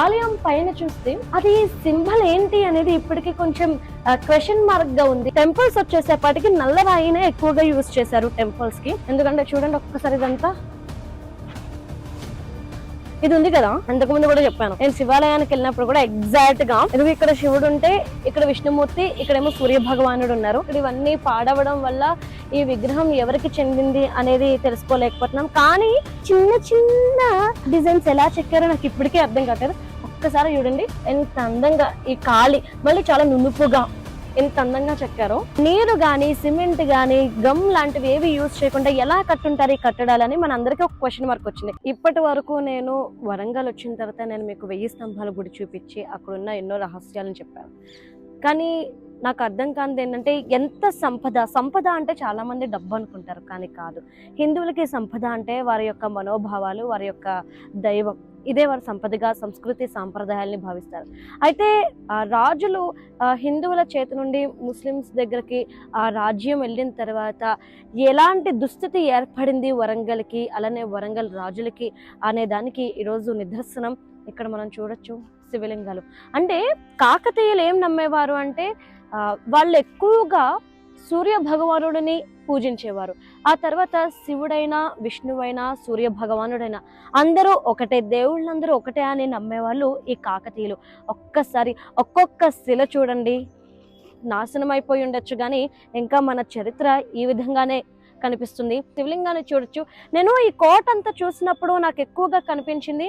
ఆలయం పైన చూస్తే అది సింబల్ ఏంటి అనేది ఇప్పటికీ కొంచెం క్వశ్చన్ మార్క్గా ఉంది. టెంపుల్స్ వచ్చేసేపటికి నల్ల రాయినే ఎక్కువగా యూజ్ చేశారు టెంపుల్స్కి. ఎందుకంటే చూడండి ఒక్కసారి ఇదంతా. ఇది ఉంది కదా? అంతకు ముందు కూడా చెప్పాను. నేను శివాలయానికి వెళ్ళినప్పుడు కూడా ఎగ్జాక్ట్గా ఇది ఇక్కడ శివుడు ఉంటే ఇక్కడ విష్ణుమూర్తి ఇక్కడేమో సూర్య భగవానుడు ఉన్నారు. ఇక్కడ ఇవన్నీ పాడవడం వల్ల ఈ విగ్రహం ఎవరికి చెందింది అనేది తెలుసుకోలేకపోతున్నాం. కానీ చిన్న చిన్న డిజైన్స్ ఎలా చెక్కారో నాకు ఇప్పటికే అర్థం కావట్లేదు. ఒక్కసారి చూడండి ఎంత అందంగా ఈ కాళి మళ్ళీ చాలా నునుపుగా ఎంత అందంగా చెక్కారో. నీరు గాని సిమెంట్ గాని గమ్ లాంటివి ఏవి యూజ్ చేయకుండా ఎలా కట్టుంటారు ఈ కట్టడాలని మన అందరికీ ఒక క్వశ్చన్ మార్క్ వచ్చింది. ఇప్పటి వరకు నేను వరంగల్ వచ్చిన తర్వాత నేను మీకు వెయ్యి స్తంభాల గుడి చూపించి అక్కడున్న ఎన్నో రహస్యాలను చెప్పాను. కానీ నాకు అర్థం కానిది ఏంటంటే ఎంత సంపద సంపద అంటే చాలామంది డబ్బు అనుకుంటారు కానీ కాదు. హిందువులకి సంపద అంటే వారి యొక్క మనోభావాలు వారి యొక్క దైవం. ఇదే వారి సంపదగా సంస్కృతి సాంప్రదాయాల్ని భావిస్తారు. అయితే ఆ రాజులు ఆ, హిందువుల చేతి నుండి ముస్లిమ్స్ దగ్గరికి ఆ రాజ్యం వెళ్ళిన తర్వాత ఎలాంటి దుస్థితి ఏర్పడింది వరంగల్కి అలానే వరంగల్ రాజులకి అనే దానికి ఈరోజు నిదర్శనం. ఇక్కడ మనం చూడొచ్చు. శివలింగాలు. అంటే కాకతీయులు ఏం నమ్మేవారు అంటే వాళ్ళు ఎక్కువగా సూర్య భగవానుడిని పూజించేవారు. ఆ తర్వాత శివుడైనా విష్ణువైనా సూర్య భగవానుడైనా అందరూ ఒకటే దేవుళ్ళందరూ ఒకటే అని నమ్మేవాళ్ళు ఈ కాకతీయులు. ఒక్కసారి ఒక్కొక్క శిల చూడండి. నాశనం అయిపోయి ఉండొచ్చు కానీ ఇంకా మన చరిత్ర ఈ విధంగానే కనిపిస్తుంది. శివలింగాన్ని చూడొచ్చు. నేను ఈ కోట అంతా చూసినప్పుడు నాకు ఎక్కువగా కనిపించింది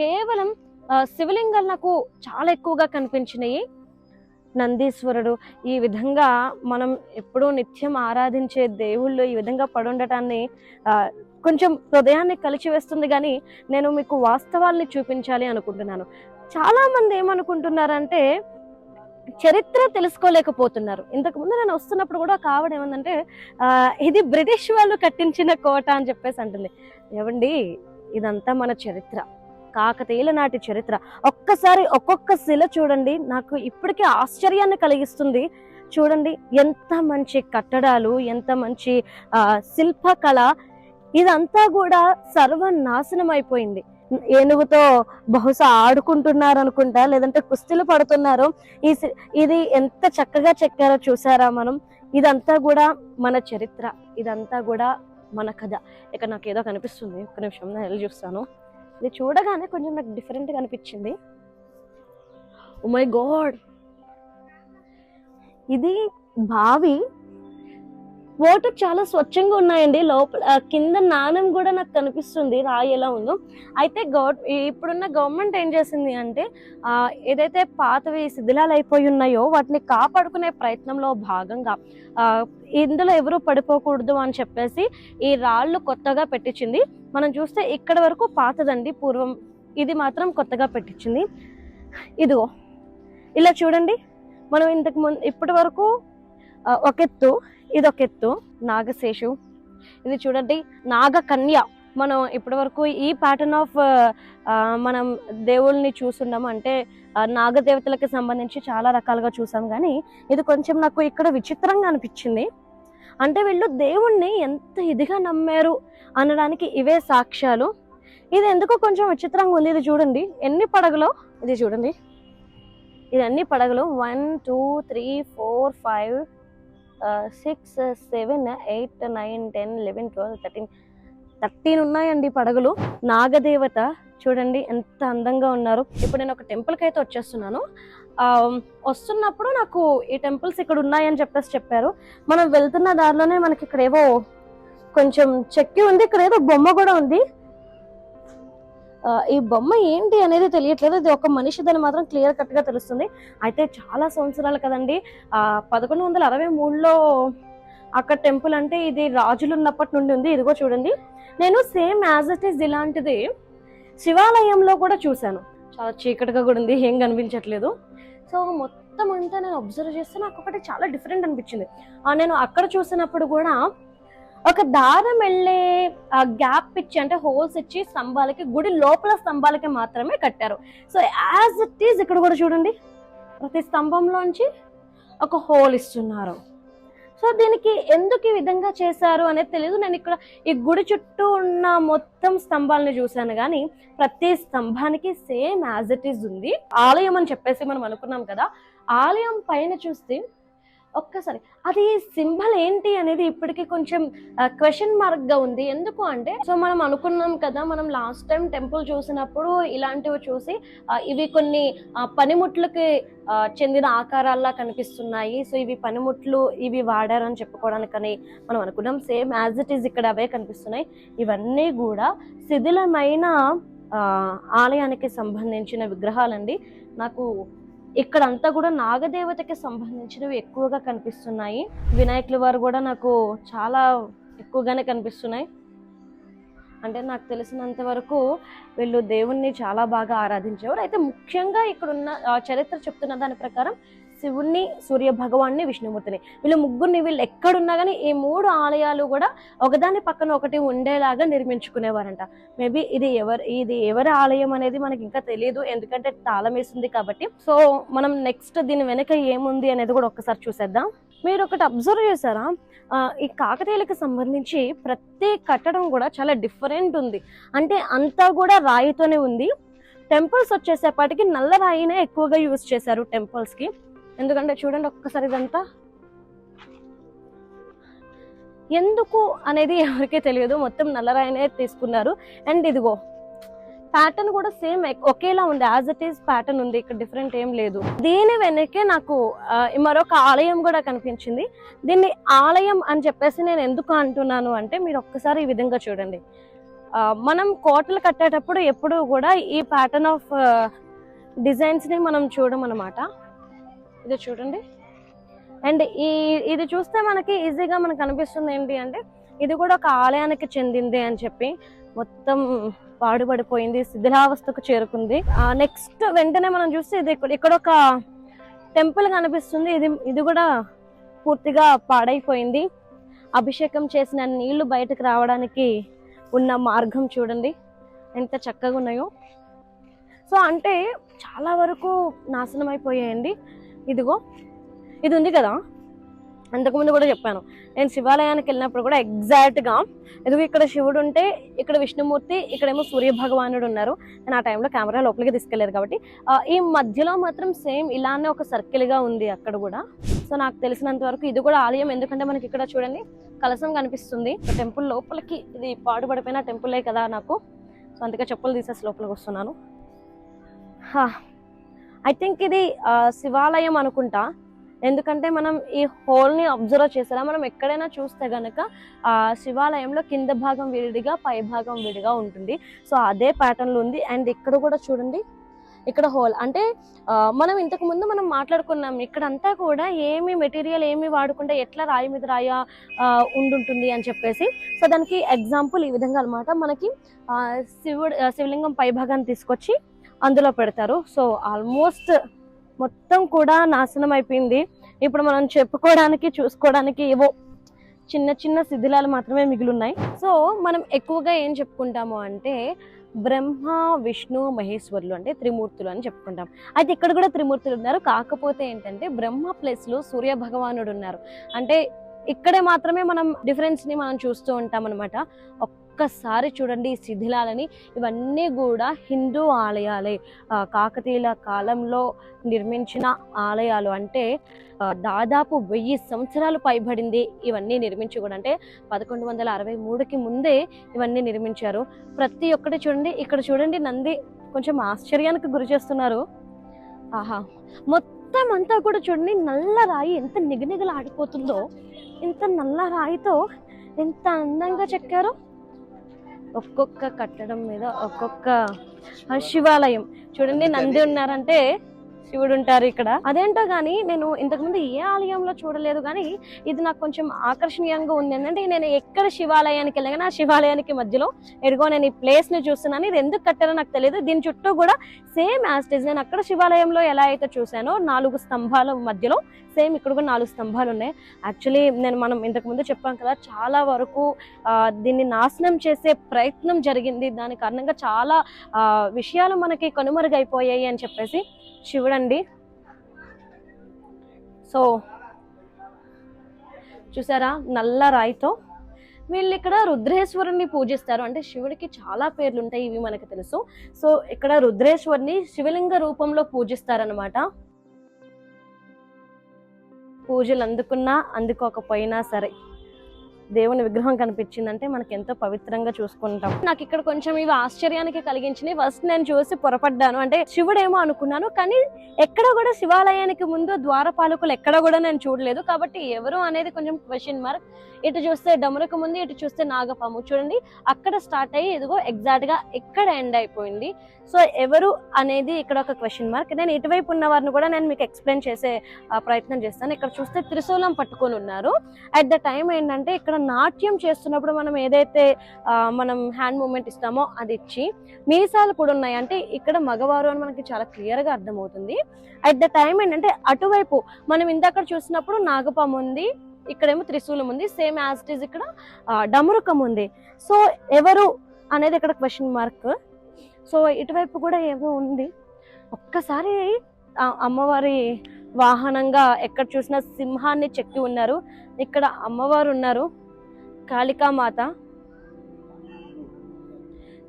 కేవలం శివలింగాలు నాకు చాలా ఎక్కువగా కనిపించినాయి. నందీశ్వరుడు ఈ విధంగా మనం ఎప్పుడూ నిత్యం ఆరాధించే దేవుళ్ళు ఈ విధంగా పడుండటాన్ని కొంచెం హృదయాన్ని కలిచివేస్తుంది కానీ నేను మీకు వాస్తవాల్ని చూపించాలి అనుకుంటున్నాను. చాలా మంది ఏమనుకుంటున్నారంటే చరిత్ర తెలుసుకోలేకపోతున్నారు. ఇంతకు ముందు నేను వస్తున్నప్పుడు కూడా ఒక ఆవిడ ఏమందంటే ఇది బ్రిటిష్ వాళ్ళు కట్టించిన కోట అని చెప్పేసి అంటుంది. ఏమండి ఇదంతా మన చరిత్ర. కాకతీయుల నాటి చరిత్ర. ఒక్కసారి ఒక్కొక్క శిల చూడండి నాకు ఇప్పటికే ఆశ్చర్యాన్ని కలిగిస్తుంది. చూడండి ఎంత మంచి కట్టడాలు ఎంత మంచి శిల్పకళ. ఇదంతా కూడా సర్వనాశనం అయిపోయింది. ఏనుగుతో బహుశా ఆడుకుంటున్నారు అనుకుంటా లేదంటే కుస్తీలు పడుతున్నారు. ఈ సి- ఇది ఎంత చక్కగా చెక్కారో చూసారా మనం? ఇదంతా కూడా మన చరిత్ర. ఇదంతా కూడా మన కథ. ఇక్కడ నాకు ఏదో కనిపిస్తుంది. ఒక్క నిమిషం నేను చూస్తాను. ఇది చూడగానే కొంచెం నాకు డిఫరెంట్గా అనిపించింది. Oh ఉమై మై ఇది బావి వాటర్ చాలా స్వచ్ఛంగా ఉన్నాయండి. లోపల కింద నాణం కూడా నాకు కనిపిస్తుంది. రాయి ఎలా ఉందో. అయితే గవర్ ఇప్పుడున్న గవర్నమెంట్ ఏం చేసింది అంటే ఏదైతే పాతవి శిథిలాలు అయిపోయి ఉన్నాయో వాటిని కాపాడుకునే ప్రయత్నంలో భాగంగా ఇందులో ఎవరు పడిపోకూడదు అని చెప్పేసి ఈ రాళ్ళు కొత్తగా పెట్టించింది. మనం చూస్తే ఇక్కడ వరకు పాతదండి. పూర్వం ఇది మాత్రం కొత్తగా పెట్టించింది. ఇదిగో ఇలా చూడండి. మనం ఇంతకు ముందు ఇప్పటి వరకు ఒక ఎత్తు ఇది ఒక ఎత్తు నాగశేషు. ఇది చూడండి నాగకన్య. మనం ఇప్పటి వరకు ఈ ప్యాటర్న్ uh, ఆఫ్ మనం దేవుళ్ళని చూస్తున్నాము అంటే నాగదేవతలకు సంబంధించి చాలా రకాలుగా చూసాం. కానీ ఇది కొంచెం నాకు ఇక్కడ విచిత్రంగా అనిపించింది. అంటే వీళ్ళు దేవుణ్ణి ఎంత ఇదిగా నమ్మారు అనడానికి ఇవే సాక్ష్యాలు. ఇది ఎందుకో కొంచెం విచిత్రంగా ఉంది. ఇది చూడండి ఎన్ని పడగలో? ఇది చూడండి. ఇది అన్ని పడగలు? One two three four five six seven eight nine ten eleven twelve thirteen thirteen ఉన్నాయండి పడగలు. నాగదేవత చూడండి ఎంత అందంగా ఉన్నారు. ఇప్పుడు నేను ఒక టెంపుల్కి అయితే వచ్చేస్తున్నాను. వస్తున్నప్పుడు నాకు ఈ టెంపుల్స్ ఇక్కడ ఉన్నాయని చెప్పేసి చెప్పారు. మనం వెళ్తున్న దారిలోనే మనకి ఇక్కడ ఏవో కొంచెం చెక్కి ఉంది. ఇక్కడ ఏదో బొమ్మ కూడా ఉంది. ఈ బొమ్మ ఏంటి అనేది తెలియట్లేదు. ఇది ఒక మనిషిదని మాత్రం క్లియర్ కట్గా తెలుస్తుంది. అయితే చాలా సంవత్సరాలు కదండి. ఆ పదకొండు వందల అరవై మూడులో అక్కడ టెంపుల్ అంటే ఇది రాజులు ఉన్నప్పటి నుండి ఉంది. ఇదిగో చూడండి. నేను సేమ్ యాజ్ ఇట్ ఈస్ ఇలాంటిది శివాలయంలో కూడా చూశాను. చాలా చీకటిగా కూడా ఉంది. ఏం కనిపించట్లేదు. సో మొత్తం అంతా నేను అబ్జర్వ్ చేస్తే నాకు ఒకటి చాలా డిఫరెంట్ అనిపించింది. నేను అక్కడ చూసినప్పుడు కూడా ఒక దారం వెళ్ళే గ్యాప్ ఇచ్చి అంటే హోల్స్ ఇచ్చి స్తంభాలకి గుడి లోపల స్తంభాలకి మాత్రమే కట్టారు. సో యాజ్ ఇట్ ఈజ్ ఇక్కడ కూడా చూడండి. ప్రతి స్తంభంలోంచి ఒక హోల్ ఇస్తున్నారు. సో దీనికి ఎందుకు ఈ విధంగా చేశారు అనేది తెలియదు నేను ఇక్కడ ఈ గుడి చుట్టూ ఉన్న మొత్తం స్తంభాలను చూశాను. కానీ ప్రతి స్తంభానికి సేమ్ యాజ్ ఇట్ ఈజ్ ఉంది. ఆలయం అని చెప్పేసి మనం అనుకున్నాం కదా. ఆలయం పైన చూస్తే ఒక్కసారి. అది సింబల్ ఏంటి అనేది ఇప్పటికీ కొంచెం క్వశ్చన్ మార్క్గా ఉంది. ఎందుకు అంటే సో మనం అనుకున్నాం కదా మనం లాస్ట్ టైం టెంపుల్ చూసినప్పుడు ఇలాంటివి చూసి ఇవి కొన్ని పనిముట్లకి చెందిన ఆకారాల్లా కనిపిస్తున్నాయి. సో ఇవి పనిముట్లు ఇవి వాడారని చెప్పుకోవడానికని మనం అనుకున్నాం. సేమ్ యాజ్ ఇట్ ఈస్ ఇక్కడ అవే కనిపిస్తున్నాయి. ఇవన్నీ కూడా శిథిలమైన ఆలయానికి సంబంధించిన విగ్రహాలండి. నాకు ఇక్కడ అంతా కూడా నాగదేవతకి సంబంధించినవి ఎక్కువగా కనిపిస్తున్నాయి. వినాయకుల వారు కూడా నాకు చాలా ఎక్కువగానే కనిపిస్తున్నాయి. అంటే నాకు తెలిసినంత వరకు వీళ్ళు దేవుణ్ణి చాలా బాగా ఆరాధించేవారు. అయితే ముఖ్యంగా ఇక్కడ ఉన్న ఆ, చరిత్ర చెప్తున్న దాని ప్రకారం శివుణ్ణి సూర్య భగవాన్ని విష్ణుమూర్తిని. వీళ్ళు ముగ్గురిని వీళ్ళు ఎక్కడున్నా కానీ ఈ మూడు ఆలయాలు కూడా ఒకదాని పక్కన ఒకటి ఉండేలాగా నిర్మించుకునేవారంట. మేబీ ఇది ఎవరు ఇది ఎవరి ఆలయం అనేది మనకి ఇంకా తెలియదు ఎందుకంటే తాళమేసింది కాబట్టి. సో మనం నెక్స్ట్ దీని వెనక ఏముంది అనేది కూడా ఒక్కసారి చూసేద్దాం. మీరు ఒకటి అబ్జర్వ్ చేశారా? ఈ కాకతీయులకు సంబంధించి ప్రతి కట్టడం కూడా చాలా డిఫరెంట్ ఉంది. అంటే అంతా కూడా రాయితోనే ఉంది. టెంపుల్స్ వచ్చేసేపాటికి నల్ల రాయినే ఎక్కువగా యూజ్ చేశారు టెంపుల్స్కి. ఎందుకంటే చూడండి ఒక్కసారి ఇదంతా. ఎందుకు అనేది ఎవరికీ తెలియదు. మొత్తం నల్లరాయనే తీసుకున్నారు. అండ్ ఇదిగో ప్యాటర్న్ కూడా సేమ్ ఒకేలా ఉంది. యాజ్ ఇట్ ఈస్ ప్యాటర్న్ ఉంది. ఇక్కడ డిఫరెంట్ ఏం లేదు. దీని వెనకే నాకు మరొక ఆలయం కూడా కనిపించింది. దీన్ని ఆలయం అని చెప్పేసి నేను ఎందుకు అంటున్నాను అంటే మీరు ఒక్కసారి ఈ విధంగా చూడండి. మనం కోటలు కట్టేటప్పుడు ఎప్పుడు కూడా ఈ ప్యాటర్న్ ఆఫ్ డిజైన్స్ని మనం చూడమన్నమాట. ఇది చూడండి. అండ్ ఈ ఇది చూస్తే మనకి ఈజీగా మనకు అనిపిస్తుంది ఏంటి అంటే ఇది కూడా ఒక ఆలయానికి చెందింది అని చెప్పి మొత్తం పాడుపడిపోయింది శిథిలావస్థకు చేరుకుంది. నెక్స్ట్ వెంటనే మనం చూస్తే ఇది ఇక్కడ ఇక్కడ ఒక టెంపుల్ కనిపిస్తుంది. ఇది ఇది కూడా పూర్తిగా పాడైపోయింది. అభిషేకం చేసిన నీళ్ళు బయటకు రావడానికి ఉన్న మార్గం చూడండి. ఎంత చక్కగా ఉన్నాయో. సో అంటే చాలా వరకు నాశనం అయిపోయాయండి. ఇదిగో ఇది ఉంది కదా? అంతకుముందు కూడా చెప్పాను. నేను శివాలయానికి వెళ్ళినప్పుడు కూడా ఎగ్జాక్ట్గా గా ఇదిగో ఇక్కడ శివుడు ఉంటే ఇక్కడ విష్ణుమూర్తి ఇక్కడేమో సూర్య భగవానుడు ఉన్నారు. నేను ఆ టైంలో కెమెరా లోపలికి తీసుకెళ్ళేదు కాబట్టి ఈ మధ్యలో మాత్రం సేమ్ ఇలానే ఒక సర్కిల్గా ఉంది అక్కడ కూడా. సో నాకు తెలిసినంత వరకు ఇది కూడా ఆలయం. ఎందుకంటే మనకి ఇక్కడ చూడండి కలసం కనిపిస్తుంది. టెంపుల్ లోపలికి ఇది పాడుపడిపోయిన టెంపులే కదా నాకు. సో అందుకే చెప్పులు తీసేసి లోపలికి వస్తున్నాను. ఐ థింక్ ఇది శివాలయం అనుకుంటా. ఎందుకంటే మనం ఈ హోల్ని అబ్జర్వ్ చేసేలా మనం ఎక్కడైనా చూస్తే గనక శివాలయంలో కింద భాగం విడిగా పై భాగం విడిగా ఉంటుంది. సో అదే ప్యాటర్న్లో ఉంది. అండ్ ఇక్కడ కూడా చూడండి. ఇక్కడ హోల్ అంటే మనం ఇంతకు ముందు మనం మాట్లాడుకున్నాం. ఇక్కడంతా కూడా ఏమి మెటీరియల్ ఏమి వాడకుండా ఎట్లా రాయి మీద రాయ ఉండుంటుంది అని చెప్పేసి. సో దానికి ఎగ్జాంపుల్ ఈ విధంగా అన్నమాట. మనకి శివుడు శివలింగం పై భాగాన్ని తీసుకొచ్చి అందులో పెడతారు. సో ఆల్మోస్ట్ మొత్తం కూడా నాశనం అయిపోయింది. ఇప్పుడు మనం చెప్పుకోవడానికి చూసుకోవడానికి ఏవో చిన్న చిన్న శిథిలాలు మాత్రమే మిగిలిన్నాయి. సో మనం ఎక్కువగా ఏం చెప్పుకుంటాము అంటే బ్రహ్మ విష్ణు మహేశ్వరులు అంటే త్రిమూర్తులు అని చెప్పుకుంటాం. అయితే ఇక్కడ కూడా త్రిమూర్తులు ఉన్నారు. కాకపోతే ఏంటంటే బ్రహ్మ ప్లేస్లో సూర్య భగవానుడు ఉన్నారు. అంటే ఇక్కడే మాత్రమే మనం డిఫరెన్స్ని మనం చూస్తూ ఉంటాం అనమాట ఒక్కసారి చూడండి ఈ శిథిలాలని. ఇవన్నీ కూడా హిందూ ఆలయాలే. కాకతీయుల కాలంలో నిర్మించిన ఆలయాలు. అంటే దాదాపు వెయ్యి సంవత్సరాలు పైబడింది ఇవన్నీ నిర్మించి కూడా. అంటే పదకొండు వందల అరవై మూడుకి ముందే ఇవన్నీ నిర్మించారు. ప్రతి ఒక్కటి చూడండి. ఇక్కడ చూడండి నంది కొంచెం ఆశ్చర్యానికి గురి చేస్తున్నారు. ఆహా! మొత్తం అంతా కూడా చూడండి నల్ల రాయి ఎంత నిగనిగలు ఆడిపోతుందో ఇంత నల్ల రాయితో ఎంత అందంగా చెక్కారు. ఒక్కొక్క కట్టడం మీద ఒక్కొక్క శివాలయం. చూడండి నంది ఉన్నారంటే శివుడు ఉంటారు ఇక్కడ. అదేంటో గానీ నేను ఇంతకుముందు ఏ ఆలయంలో చూడలేదు కానీ ఇది నాకు కొంచెం ఆకర్షణీయంగా ఉంది. ఏంటంటే నేను ఎక్కడ శివాలయానికి వెళ్ళగానే ఆ శివాలయానికి మధ్యలో ఎడుగో నేను ఈ ప్లేస్ని చూస్తున్నాను. ఇది ఎందుకు కట్టారో నాకు తెలియదు దీని చుట్టూ కూడా సేమ్ యాస్టేజ్ నేను అక్కడ శివాలయంలో ఎలా అయితే చూసానో నాలుగు స్తంభాల మధ్యలో సేమ్ ఇక్కడ కూడా నాలుగు స్తంభాలు ఉన్నాయి యాక్చువల్లీ నేను మనం ఇంతకుముందు చెప్పాం కదా చాలా వరకు దీన్ని నాశనం చేసే ప్రయత్నం జరిగింది. దాని కారణంగా చాలా విషయాలు మనకి కనుమరుగైపోయాయి అని చెప్పేసి శివుడండి సో చూసారా? నల్ల రాయితో వీళ్ళు ఇక్కడ రుద్రేశ్వరుని పూజిస్తారు. అంటే శివుడికి చాలా పేర్లు ఉంటాయి ఇవి మనకు తెలుసు. సో ఇక్కడ రుద్రేశ్వరుని శివలింగ రూపంలో పూజిస్తారనమాట పూజలు అందుకున్నా అందుకోకపోయినా సరే. దేవుని విగ్రహం కనిపించిందంటే మనకి ఎంతో పవిత్రంగా చూసుకుంటాం. నాకు ఇక్కడ కొంచెం ఇవి ఆశ్చర్యానికి కలిగించినాయి ఫస్ట్ నేను చూసి పొరపడ్డాను. అంటే శివుడేమో అనుకున్నాను. కానీ ఎక్కడ కూడా శివాలయానికి ముందు ద్వారపాలకులు ఎక్కడ కూడా నేను చూడలేదు. కాబట్టి ఎవరు అనేది కొంచెం క్వశ్చన్ మార్క్ ఇటు చూస్తే డమరకు ముందు ఇటు చూస్తే నాగపాము. చూడండి అక్కడ స్టార్ట్ అయ్యి ఇదిగో ఎగ్జాక్ట్గా ఎక్కడ ఎండ్ అయిపోయింది. సో ఎవరు అనేది ఇక్కడ ఒక క్వశ్చన్ మార్క్ నేను ఇటువైపు ఉన్న వారిని కూడా నేను మీకు ఎక్స్ప్లెయిన్ చేసే ప్రయత్నం చేస్తాను. ఇక్కడ చూస్తే త్రిశూలం పట్టుకొని ఉన్నారు. అట్ ద టైం ఏంటంటే ఇక్కడ నాట్యం చేస్తున్నప్పుడు మనం ఏదైతే మనం హ్యాండ్ మూమెంట్ ఇస్తామో అది ఇచ్చి మీసాలు కూడా ఉన్నాయి. అంటే ఇక్కడ మగవారు అని మనకి చాలా క్లియర్గా అర్థమవుతుంది. అట్ ద టైం ఏంటంటే అటువైపు మనం ఇందాక చూసినప్పుడు నాగపాము ఉంది ఇక్కడేమో త్రిశూలం ఉంది సేమ్ యాజ్ ఇట్ ఈస్ ఇక్కడ డమరుకం ఉంది. సో ఎవరు అనేది ఇక్కడ క్వశ్చన్ మార్క్ సో ఇటువైపు కూడా ఏమో ఉంది. ఒక్కసారి అమ్మవారి వాహనంగా ఎక్కడ చూసినా సింహాన్ని చెక్కి ఉన్నారు. ఇక్కడ అమ్మవారు ఉన్నారు. కాళికామాత.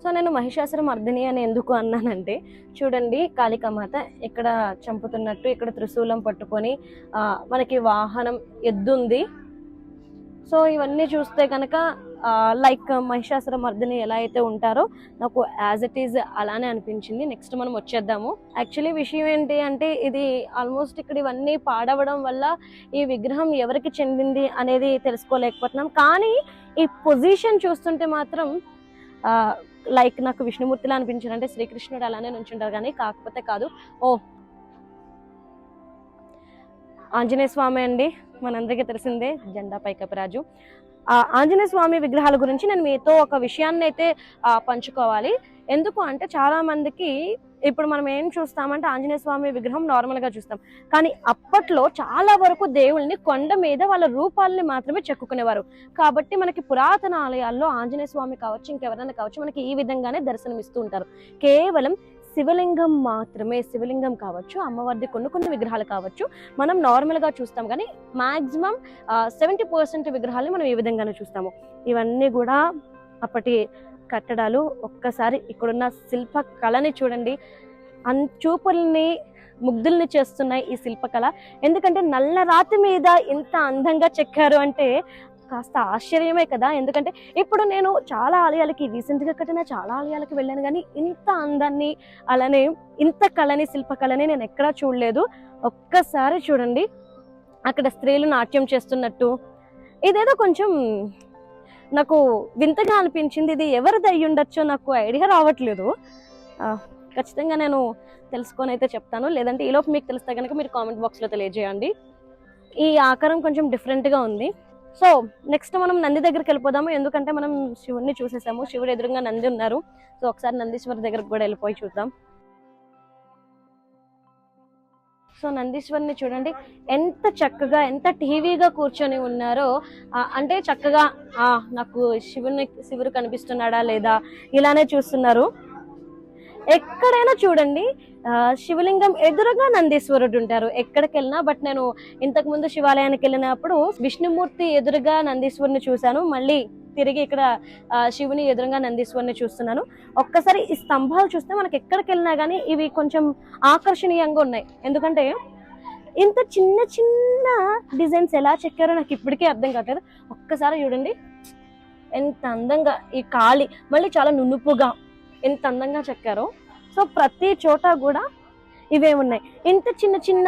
సో నేను మహిషాసుర మర్దిని అని ఎందుకు అన్నానంటే చూడండి కాళికామాత ఇక్కడ చంపుతున్నట్టు ఇక్కడ త్రిశూలం పట్టుకొని మనకి వాహనం ఎద్దుంది. సో ఇవన్నీ చూస్తే కనుక లైక్ మహిషాసుర మర్దిని ఎలా అయితే ఉంటారో నాకు యాజ్ ఇట్ ఈజ్ అలానే అనిపించింది. నెక్స్ట్ మనం వచ్చేద్దాము. యాక్చువల్లీ విషయం ఏంటి అంటే ఇది ఆల్మోస్ట్ ఇక్కడ ఇవన్నీ పాడవడం వల్ల ఈ విగ్రహం ఎవరికి చెందింది అనేది తెలుసుకోలేకపోతున్నాం. కానీ ఈ పొజిషన్ చూస్తుంటే మాత్రం లైక్ నాకు విష్ణుమూర్తిలా అనిపించారు అంటే శ్రీకృష్ణుడు అలానే నుంచుంటారు కానీ కాకపోతే కాదు. ఓ! ఆంజనేయ స్వామి అండి. మనందరికీ తెలిసిందే జెండా పైకపరాజు ఆంజనేయ స్వామి విగ్రహాల గురించి నేను మీతో ఒక విషయాన్ని అయితే పంచుకోవాలి. ఎందుకు అంటే చాలా మందికి ఇప్పుడు మనం ఏం చూస్తామంటే ఆంజనేయ స్వామి విగ్రహం నార్మల్గా చూస్తాం. కానీ అప్పట్లో చాలా వరకు దేవుళ్ళని కొండ మీద వాళ్ళ రూపాలని మాత్రమే చెక్కుకునేవారు. కాబట్టి మనకి పురాతన ఆలయాల్లో ఆంజనేయ స్వామి కావచ్చు ఇంకెవరైనా కావచ్చు మనకి ఈ విధంగానే దర్శనమిస్తూ ఉంటారు. కేవలం శివలింగం మాత్రమే శివలింగం కావచ్చు అమ్మవారిది కొన్ని కొన్ని విగ్రహాలు కావచ్చు మనం నార్మల్గా చూస్తాం. కానీ మ్యాక్సిమం సెవెంటీ పర్సెంట్ విగ్రహాలని మనం ఈ విధంగానే చూస్తాము. ఇవన్నీ కూడా అప్పటి కట్టడాలు ఒక్కసారి ఇక్కడున్న శిల్ప కళని చూడండి. అన్ చూపుల్ని ముగ్ధుల్ని చేస్తున్నాయి ఈ శిల్పకళ ఎందుకంటే నల్ల రాతి మీద ఇంత అందంగా చెక్కారు అంటే కాస్త ఆశ్చర్యమే కదా? ఎందుకంటే ఇప్పుడు నేను చాలా ఆలయాలకి రీసెంట్గా కట్టిన చాలా ఆలయాలకి వెళ్ళాను కానీ ఇంత అందాన్ని అలానే ఇంత కళని శిల్పకళని నేను ఎక్కడా చూడలేదు. ఒక్కసారి చూడండి. అక్కడ స్త్రీలు నాట్యం చేస్తున్నట్టు. ఇదేదో కొంచెం నాకు వింతగా అనిపించింది. ఇది ఎవరిది అయ్యి ఉండొచ్చో నాకు ఐడియా రావట్లేదు. ఖచ్చితంగా నేను తెలుసుకొని అయితే చెప్తాను. లేదంటే ఈలోపు మీకు తెలిస్తే కనుక మీరు కామెంట్ బాక్స్లో తెలియజేయండి. ఈ ఆకారం కొంచెం డిఫరెంట్గా ఉంది. సో నెక్స్ట్ మనం నంది దగ్గరికి వెళ్ళిపోదాము. ఎందుకంటే మనం శివుడిని చూసేసాము. శివుడు ఎదురుగా నంది ఉన్నారు. సో ఒకసారి నందీశ్వరి దగ్గరకు కూడా వెళ్ళిపోయి చూద్దాం. సో నందీశ్వరిని చూడండి. ఎంత చక్కగా ఎంత టీవీగా కూర్చొని ఉన్నారో అంటే చక్కగా నాకు శివుని శివుడు కనిపిస్తున్నాడా లేదా ఇలానే చూస్తున్నారు. ఎక్కడైనా చూడండి. శివలింగం ఎదురుగా నందీశ్వరుడు ఉంటారు. ఎక్కడికి వెళ్ళినా బట్ నేను ఇంతకు ముందు శివాలయానికి వెళ్ళినప్పుడు విష్ణుమూర్తి ఎదురుగా నందీశ్వరుని చూశాను. మళ్ళీ తిరిగి ఇక్కడ శివుని ఎదురుగా నందీశ్వరుని చూస్తున్నాను. ఒక్కసారి ఈ స్తంభాలు చూస్తే మనకి ఎక్కడికి వెళ్ళినా కానీ ఇవి కొంచెం ఆకర్షణీయంగా ఉన్నాయి. ఎందుకంటే ఇంత చిన్న చిన్న డిజైన్స్ ఎలా చెక్కారో నాకు ఇప్పటికీ అర్థం కావట్లేదు. ఒక్కసారి చూడండి. ఎంత అందంగా ఈ కాళీ మళ్ళీ చాలా నునుపుగా ఎంత అందంగా చెక్కారో. సో ప్రతి చోట కూడా ఇవే ఉన్నాయి ఇంత చిన్న చిన్న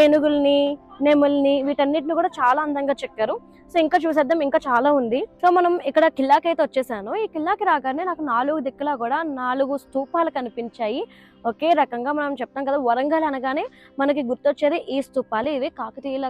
ఏనుగుల్ని నెమల్ని వీటన్నిటిని కూడా చాలా అందంగా చెక్కారు. సో ఇంకా చూసేద్దాం ఇంకా చాలా ఉంది. సో మనం ఇక్కడ కిల్లాకి అయితే వచ్చేసాను. ఈ కిల్లాకి రాగానే నాకు నాలుగు దిక్కులా కూడా నాలుగు స్తూపాలు కనిపించాయి. ఒకే రకంగా మనం చెప్తాం కదా వరంగల్ అనగానే మనకి గుర్తొచ్చేది ఈ స్తూపాలు. ఇవి కాకతీయుల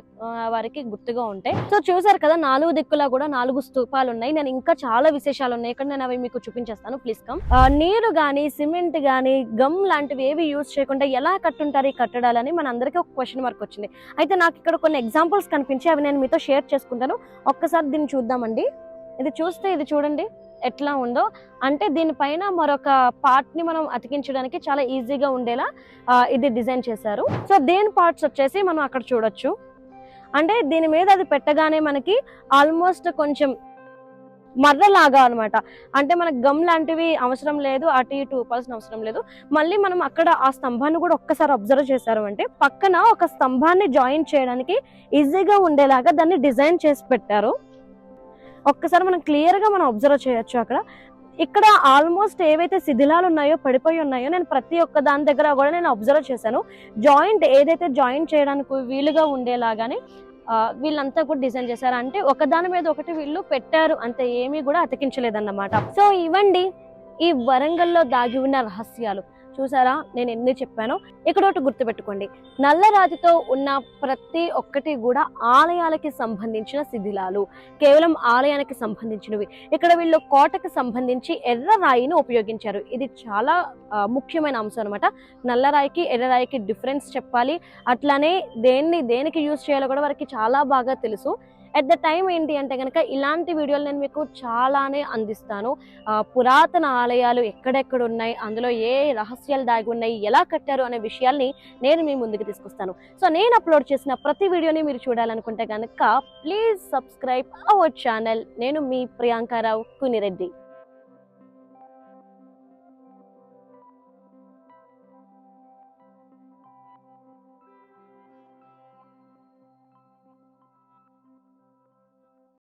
వారికి గుర్తుగా ఉంటాయి సో చూసారు కదా నాలుగు దిక్కులా కూడా నాలుగు స్తూపాలు ఉన్నాయి. నేను ఇంకా చాలా విశేషాలు ఉన్నాయి. ఇక్కడ నేను అవి మీకు చూపించేస్తాను. Please come. నీరు కానీ సిమెంట్ కానీ గమ్ లాంటివి ఏవి యూజ్ చేయకుండా ఎలా కట్టుంటారు ఈ కట్టడాలని మన అందరికీ ఒక క్వశ్చన్ మార్క్ వచ్చింది. అయితే నాకు ఇక్కడ కొన్ని ఎగ్జాంపుల్స్ కనిపించి అవి నేను మీతో షేర్ చేసుకుంటాను. ఒక్కసారి దీన్ని చూద్దామండి. ఇది చూస్తే ఇది చూడండి ఎట్లా ఉందో. అంటే దీనిపైన మరొక పార్ట్ని మనం అతికించడానికి చాలా ఈజీగా ఉండేలా ఇది డిజైన్ చేశారు. సో దేని పార్ట్స్ వచ్చేసి మనం అక్కడ చూడొచ్చు. అంటే దీని మీద అది పెట్టగానే మనకి ఆల్మోస్ట్ కొంచెం మర్రలాగా అనమాట అంటే మనకు గమ్ లాంటివి అవసరం లేదు అటు ఇటు ఊపాల్సిన అవసరం లేదు. మళ్ళీ మనం అక్కడ ఆ స్తంభాన్ని కూడా ఒక్కసారి అబ్జర్వ్ చేశారు అంటే పక్కన ఒక స్తంభాన్ని జాయిన్ చేయడానికి ఈజీగా ఉండేలాగా దాన్ని డిజైన్ చేసి పెట్టారు. ఒక్కసారి మనం క్లియర్గా మనం అబ్జర్వ్ చేయొచ్చు అక్కడ. ఇక్కడ ఆల్మోస్ట్ ఏవైతే శిథిలాలు ఉన్నాయో పడిపోయి ఉన్నాయో నేను ప్రతి ఒక్క దాని దగ్గర కూడా నేను అబ్జర్వ్ చేశాను. జాయింట్ ఏదైతే జాయింట్ చేయడానికి వీలుగా ఉండేలాగానే వీళ్ళంతా కూడా డిజైన్ చేశారు. అంటే ఒక దాని మీద ఒకటి వీళ్ళు పెట్టారు. అంతే ఏమీ కూడా అతికించలేదన్నమాట. సో ఇవ్వండి. ఈ వరంగల్లో దాగి ఉన్న రహస్యాలు. చూసారా? నేను ఎన్ని చెప్పానో ఇక్కడ ఒకటి గుర్తుపెట్టుకోండి. నల్లరాతితో ఉన్న ప్రతి ఒక్కటి కూడా ఆలయాలకి సంబంధించిన శిథిలాలు. కేవలం ఆలయానికి సంబంధించినవి. ఇక్కడ వీళ్ళు కోటకు సంబంధించి ఎర్ర రాయిని ఉపయోగించారు. ఇది చాలా ముఖ్యమైన అంశం అనమాట నల్లరాయికి ఎర్రరాయికి డిఫరెన్స్ చెప్పాలి. అట్లానే దేన్ని దేనికి యూజ్ చేయాలో కూడా వారికి చాలా బాగా తెలుసు. అట్ ద టైం ఏంటి అంటే కనుక ఇలాంటి వీడియోలు నేను మీకు చాలానే అందిస్తాను. పురాతన ఆలయాలు ఎక్కడెక్కడ ఉన్నాయి అందులో ఏ రహస్యాలు దాగి ఉన్నాయి ఎలా కట్టారు అనే విషయాల్ని నేను మీ ముందుకు తీసుకొస్తాను. సో నేను అప్లోడ్ చేసిన ప్రతి వీడియోని మీరు చూడాలనుకుంటే కనుక ప్లీజ్ సబ్స్క్రైబ్ అవర్ ఛానల్ నేను మీ ప్రియాంకారావు కునిరెడ్డి.